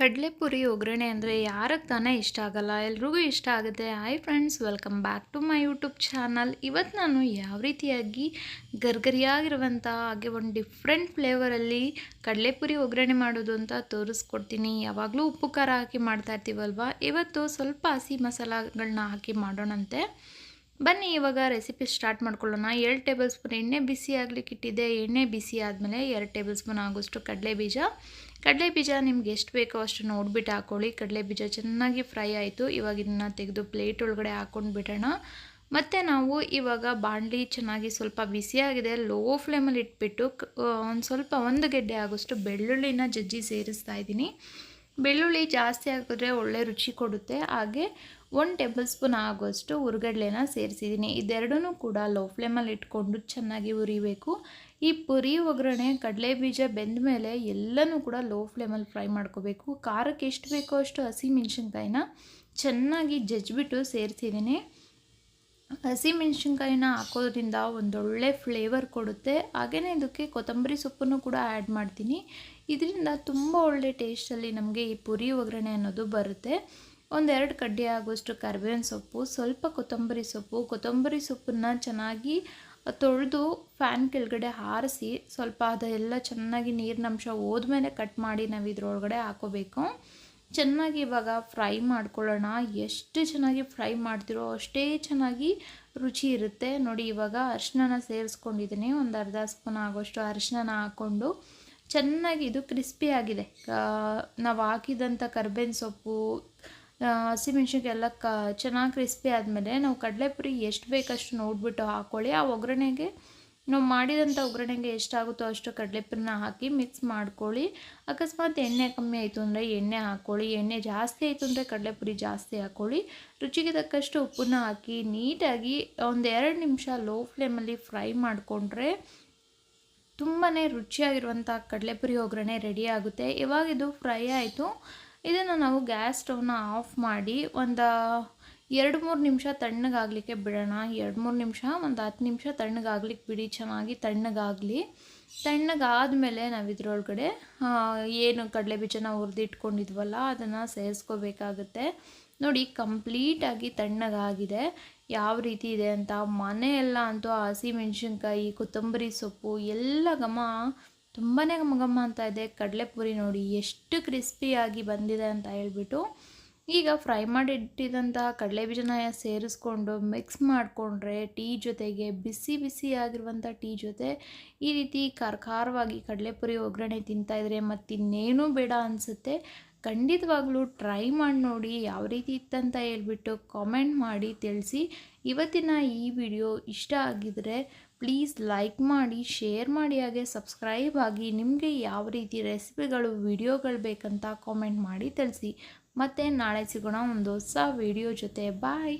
ಕಡಲೆಪುರಿ ಒಗ್ಗರಣೆ ಅಂದರೆ ಯಾರಿಗೆ ತಾನೇ ಇಷ್ಟ ಆಗಲ್ಲ, ಎಲ್ರಿಗೂ ಇಷ್ಟ ಆಗುತ್ತೆ. Hi friends welcome back to my YouTube channel ಇವತ್ತು ನಾನು ಯಾವ ರೀತಿಯಾಗಿ ಗರ್ಗರಿಯಾಗಿರುವಂಥ ಹಾಗೆ ಒಂದು ಡಿಫ್ರೆಂಟ್ ಫ್ಲೇವರಲ್ಲಿ ಕಡಲೆಪುರಿ ಒಗ್ಗರಣೆ ಮಾಡೋದು ಅಂತ ತೋರಿಸ್ಕೊಡ್ತೀನಿ. ಯಾವಾಗಲೂ ಉಪ್ಪು ಖಾರ ಹಾಕಿ ಮಾಡ್ತಾ ಇರ್ತೀವಲ್ವ? ಇವತ್ತು ಸ್ವಲ್ಪ ಹಸಿ ಮಸಾಲಗಳನ್ನ ಹಾಕಿ ಮಾಡೋಣಂತೆ. ಬನ್ನಿ, ಇವಾಗ ರೆಸಿಪಿ ಸ್ಟಾರ್ಟ್ ಮಾಡ್ಕೊಳ್ಳೋಣ. ಎರಡು ಟೇಬಲ್ ಸ್ಪೂನ್ ಎಣ್ಣೆ ಬಿಸಿ ಆಗಲಿಕ್ಕೆ ಇಟ್ಟಿದ್ದೆ ಎಣ್ಣೆ ಬಿಸಿ ಆದಮೇಲೆ ಎರಡು ಟೇಬಲ್ ಸ್ಪೂನ್ ಆಗೋಷ್ಟು ಕಡಲೆ ಬೀಜ ಕಡಲೆ ಬೀಜ ನಿಮ್ಗೆ ಎಷ್ಟು ಬೇಕೋ ಅಷ್ಟು ನೋಡ್ಬಿಟ್ಟು ಹಾಕ್ಕೊಳ್ಳಿ ಕಡಲೆ ಬೀಜ ಚೆನ್ನಾಗಿ ಫ್ರೈ ಆಯಿತು. ಇವಾಗ ಇದನ್ನು ತೆಗೆದು ಪ್ಲೇಟ್ ಒಳಗಡೆ ಹಾಕ್ಕೊಂಡು ಬಿಡೋಣ. ಮತ್ತು ನಾವು ಇವಾಗ ಬಾಣಲಿ ಚೆನ್ನಾಗಿ ಸ್ವಲ್ಪ ಬಿಸಿಯಾಗಿದೆ ಲೋ ಫ್ಲೇಮಲ್ಲಿ ಇಟ್ಬಿಟ್ಟು ಒಂದು ಸ್ವಲ್ಪ ಒಂದು ಗೆಡ್ಡೆ ಆಗೋಷ್ಟು ಬೆಳ್ಳುಳ್ಳಿನ ಜಜ್ಜಿ ಸೇರಿಸ್ತಾ ಇದ್ದೀನಿ. ಬೆಳ್ಳುಳ್ಳಿ ಜಾಸ್ತಿ ಹಾಕಿದ್ರೆ ಒಳ್ಳೆ ರುಚಿ ಕೊಡುತ್ತೆ. ಹಾಗೆ ಒನ್ ಟೇಬಲ್ ಸ್ಪೂನ್ ಆಗೋಷ್ಟು ಹುರ್ಗಡ್ಲೆನ ಸೇರಿಸಿದ್ದೀನಿ. ಇದೆರಡೂ ಕೂಡ ಲೋ ಫ್ಲೇಮಲ್ಲಿ ಇಟ್ಕೊಂಡು ಚೆನ್ನಾಗಿ ಉರಿಬೇಕು. ಈ ಪುರಿ, ಒಗ್ಗರಣೆ ಕಡಲೆ ಬೀಜ ಬೆಂದ ಮೇಲೆ ಎಲ್ಲನೂ ಕೂಡ ಲೋ ಫ್ಲೇಮಲ್ಲಿ ಫ್ರೈ ಮಾಡ್ಕೋಬೇಕು. ಖಾರಕ್ಕೆ ಎಷ್ಟು ಬೇಕೋ ಅಷ್ಟು ಹಸಿ ಮೆಣಸಿನ್ಕಾಯಿನ ಚೆನ್ನಾಗಿ ಜಜ್ಜಿಬಿಟ್ಟು ಸೇರಿಸಿದ್ದೀನಿ. ಹಸಿ ಮೆಣಸಿನ್ಕಾಯಿನ ಹಾಕೋದ್ರಿಂದ ಒಂದೊಳ್ಳೆ ಫ್ಲೇವರ್ ಕೊಡುತ್ತೆ. ಹಾಗೆಯೇ ಇದಕ್ಕೆ ಕೊತ್ತಂಬರಿ ಸೊಪ್ಪನ್ನು ಕೂಡ ಆ್ಯಡ್ ಮಾಡ್ತೀನಿ. ಇದರಿಂದ ತುಂಬ ಒಳ್ಳೆ ಟೇಸ್ಟಲ್ಲಿ ನಮಗೆ ಈ ಪುರಿ, ಒಗ್ಗರಣೆ ಅನ್ನೋದು ಬರುತ್ತೆ. ಒಂದೆರಡು ಕಡ್ಡಿ ಆಗೋಷ್ಟು ಕರಿಬೇವಿನ ಸೊಪ್ಪು, ಸ್ವಲ್ಪ ಕೊತ್ತಂಬರಿ ಸೊಪ್ಪು, ಕೊತ್ತಂಬರಿ ಸೊಪ್ಪನ್ನು ಚೆನ್ನಾಗಿ ತೊಳೆದು ಫ್ಯಾನ್ ಕೆಳಗಡೆ ಹಾರಿಸಿ ಸ್ವಲ್ಪ ಅದೆಲ್ಲ ಚೆನ್ನಾಗಿ ನೀರಿನಂಶ ಹೋದ್ಮೇಲೆ ಕಟ್ ಮಾಡಿ ನಾವು ಇದ್ರೊಳಗಡೆ ಹಾಕೋಬೇಕು. ಚೆನ್ನಾಗಿ ಇವಾಗ ಫ್ರೈ ಮಾಡ್ಕೊಳ್ಳೋಣ. ಎಷ್ಟು ಚೆನ್ನಾಗಿ ಫ್ರೈ ಮಾಡ್ತಿರೋ ಅಷ್ಟೇ ಚೆನ್ನಾಗಿ ರುಚಿ ಇರುತ್ತೆ. ನೋಡಿ, ಇವಾಗ ಅರಿಶಿನ ಸೇರಿಸ್ಕೊಂಡಿದ್ದೀನಿ. ಒಂದು ಅರ್ಧ ಸ್ಪೂನ್ ಆಗೋಷ್ಟು ಅರಿಶಿನ ಹಾಕ್ಕೊಂಡು ಚೆನ್ನಾಗಿ ಇದು ಕ್ರಿಸ್ಪಿ ಆಗಿದೆ. ನಾವು ಹಾಕಿದಂಥ ಕರ್ಬೇವಿನ ಸೊಪ್ಪು ಹಸಿಮೆಣ್ಸಿನ್ಕಾಯಿ ಎಲ್ಲ ಕ, ಚೆನ್ನಾಗಿ ಕ್ರಿಸ್ಪಿ ಆದಮೇಲೆ ನಾವು ಕಡಲೆಪುರಿ ಎಷ್ಟು ಬೇಕಷ್ಟು ನೋಡಿಬಿಟ್ಟು ಹಾಕ್ಕೊಳ್ಳಿ ಆ ಒಗ್ಗರಣೆಗೆ ನಾವು ಮಾಡಿದಂಥ ಒಗ್ಗರಣೆಗೆ ಎಷ್ಟಾಗುತ್ತೋ ಅಷ್ಟು ಕಡಲೆಪುರಿನ ಹಾಕಿ ಮಿಕ್ಸ್ ಮಾಡ್ಕೊಳ್ಳಿ. ಅಕಸ್ಮಾತ್ ಎಣ್ಣೆ ಕಮ್ಮಿ ಆಯಿತು ಅಂದರೆ ಎಣ್ಣೆ ಹಾಕ್ಕೊಳ್ಳಿ ಎಣ್ಣೆ ಜಾಸ್ತಿ ಆಯಿತು ಅಂದರೆ ಕಡಲೆಪುರಿ ಜಾಸ್ತಿ ಹಾಕ್ಕೊಳ್ಳಿ ರುಚಿಗೆ ತಕ್ಕಷ್ಟು ಉಪ್ಪನ್ನ ಹಾಕಿ ನೀಟಾಗಿ ಒಂದು ಎರಡು ನಿಮಿಷ ಲೋ ಫ್ಲೇಮಲ್ಲಿ ಫ್ರೈ ಮಾಡಿಕೊಂಡ್ರೆ ತುಂಬಾ ರುಚಿಯಾಗಿರುವಂಥ ಕಡಲೆಪುರಿ ಒಗ್ಗರಣೆ ರೆಡಿ ಆಗುತ್ತೆ. ಇವಾಗ ಇದು ಫ್ರೈ ಆಯಿತು. ಇದನ್ನು ನಾವು ಗ್ಯಾಸ್ ಸ್ಟವ್ನ ಆಫ್ ಮಾಡಿ ಒಂದು ಎರಡು ಮೂರು ನಿಮಿಷ ತಣ್ಣಗಾಗಲಿಕ್ಕೆ ಬಿಡೋಣ. ಎರಡು ಮೂರು ನಿಮಿಷ, ಒಂದು ಹತ್ತು ನಿಮಿಷ ತಣ್ಣಗಾಗ್ಲಿಕ್ಕೆ ಬಿಡಿ, ಚೆನ್ನಾಗಿ ತಣ್ಣಗಾಗಲಿ. ತಣ್ಣಗಾದಮೇಲೆ ನಾವು ಇದರೊಳಗಡೆ ಏನು ಕಡಲೆ ಬೀಜನ ಹುರಿದಿಟ್ಕೊಂಡಿದ್ವಲ್ಲ, ಅದನ್ನು ಸೇರಿಸ್ಕೋಬೇಕಾಗುತ್ತೆ. ನೋಡಿ, ಕಂಪ್ಲೀಟಾಗಿ ತಣ್ಣಗಾಗಿದೆ. ಯಾವ ರೀತಿ ಇದೆ ಅಂತ, ಮನೆಯೆಲ್ಲ ಅಂತೂ ಹಸಿಮೆಣ್ಸಿನ್ಕಾಯಿ ಕೊತ್ತಂಬರಿ ಸೊಪ್ಪು, ಎಲ್ಲ ಘಮ ತುಂಬಾ ಘಮ ಘಮ ಅಂತ ಇದೆ. ಕಡಲೆಪುರಿ ನೋಡಿ ಎಷ್ಟು ಕ್ರಿಸ್ಪಿಯಾಗಿ ಬಂದಿದೆ ಅಂತ ಹೇಳ್ಬಿಟ್ಟು ಈಗ ಫ್ರೈ ಮಾಡಿಟ್ಟಿದಂಥ ಕಡಲೆ ಬೀಜನ ಸೇರಿಸ್ಕೊಂಡು ಮಿಕ್ಸ್ ಮಾಡಿಕೊಂಡ್ರೆ ಟೀ ಜೊತೆಗೆ ಬಿಸಿ ಬಿಸಿ ಆಗಿರುವಂಥ ಟೀ ಜೊತೆ ಈ ರೀತಿ ಖಾರ ಖಾರವಾಗಿ ಕಡಲೆಪುರಿ ಒಗ್ಗರಣೆ ತಿಂತಾಯಿದ್ರೆ ಮತ್ತಿನ್ನೇನೂ ಬೇಡ ಅನಿಸುತ್ತೆ. ಖಂಡಿತವಾಗ್ಲೂ ಟ್ರೈ ಮಾಡಿ ನೋಡಿ ಯಾವ ರೀತಿ ಇತ್ತಂತ ಹೇಳ್ಬಿಟ್ಟು ಕಾಮೆಂಟ್ ಮಾಡಿ ತಿಳಿಸಿ. ಇವತ್ತಿನ ಈ ವಿಡಿಯೋ ಇಷ್ಟ ಆಗಿದರೆ ಪ್ಲೀಸ್ ಲೈಕ್ ಮಾಡಿ ಶೇರ್ ಮಾಡಿ, ಹಾಗೆ ಸಬ್ಸ್ಕ್ರೈಬ್ ಆಗಿ ನಿಮಗೆ ಯಾವ ರೀತಿ ರೆಸಿಪಿಗಳು ವಿಡಿಯೋಗಳು ಬೇಕಂತ ಕಾಮೆಂಟ್ ಮಾಡಿ ತಿಳಿಸಿ. ಮತ್ತು ನಾಳೆ ಸಿಗೋಣ ಒಂದು ಹೊಸ ವಿಡಿಯೋ ಜೊತೆ. ಬಾಯ್